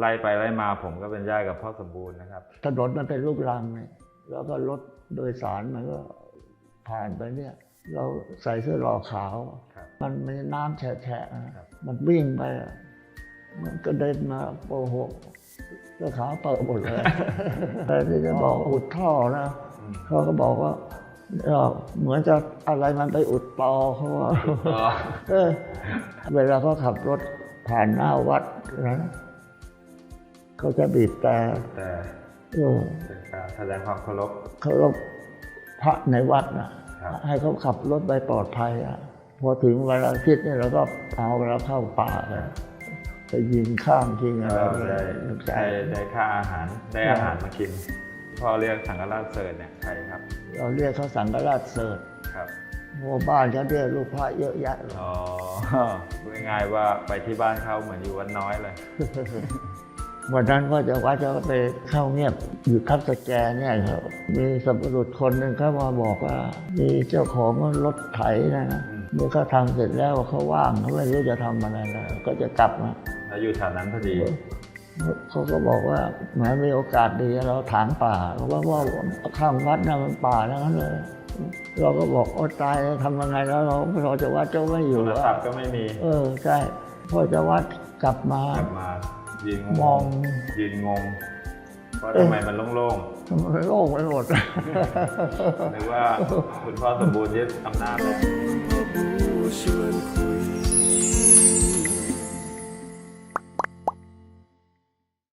ไล่ไปไล่มาผมก็เป็นญาติกับพ่อสมบูรณ์นะครับ ถนนมันเป็นลูกรังไงแล้วก็รถโดยสารมันก็ผ่านไปเนี่ย เราใส่เสื้อหล่อขาว ครับ มันมีน้ำแฉะๆนะครับ มันวิ่งไปอะมันก็เดินมาโอ้โหเสื้อขาวเปิดหมดเลย แต่ที่จะบอกอุดท่อนะอืมเขาก็บอกว่าเออเหมือนจะอะไรมันไปอุดตอเขาว่าอ๋อเออเวลาเขาขับรถผ่านหน้าวัดนะ เขาจะบีบแต่แต่เออเป็นการแสดงความเคารพเขารพพระในวัดนะครับให้เขาขับรถไปปลอดภัยอะพอถึงเวลาคิดเนี่ยเราก็เอาแล้วเข้าป่าเลยไปยิงข้ามยิงอะไรเราได้ใช่ได้ได้ค่าอาหารได้อาหารมากินพ่อเรียกสังฆราชเสิร์ชเนี่ยใครครับ เราเรียกเขาสังฆราชเสิร์ชครับเพราะว่าบ้านเขาเรียกลูกพระเยอะแยะเลยอ๋อพูดง่ายๆว่าไปที่บ้านเขาเหมือนอยู่วัดน้อยเลย วันนั้นก็จะว่าจะไปเข้าเงียบอยู่ทับสแกเนี่ยครับ มีสับปะรดคนหนึ่งเขามาบอกว่า มีเจ้าของรถไถนะนะอืมเมื่อเขาทำเสร็จแล้วเขาว่างเขาไม่รู้จะทำอะไรแล้วก็จะกลับมาแล้วอยู่แถวนั้นพอดีเขาก็บอกว่าแหมมีโอกาสดีเราถางป่าเพราะว่าข้างวัดน่ะมันป่าทั้งนั้นเลย เราก็บอกโอ้ตายแล้วทำยังไงแล้วเราเราจะวัดเจ้าไม่อโทยู่รอะศัพท์ก็ไม่มี เออใช่พ่อจะวัดกลับมากลับมา ยืนงมองยืนงงว่าทำไมมันโล่งโล่งไปหมดๆหรือว่าคุณพ่อสมบูรณ์ยึดอำนาจแล้วพ่อบูชวนคุย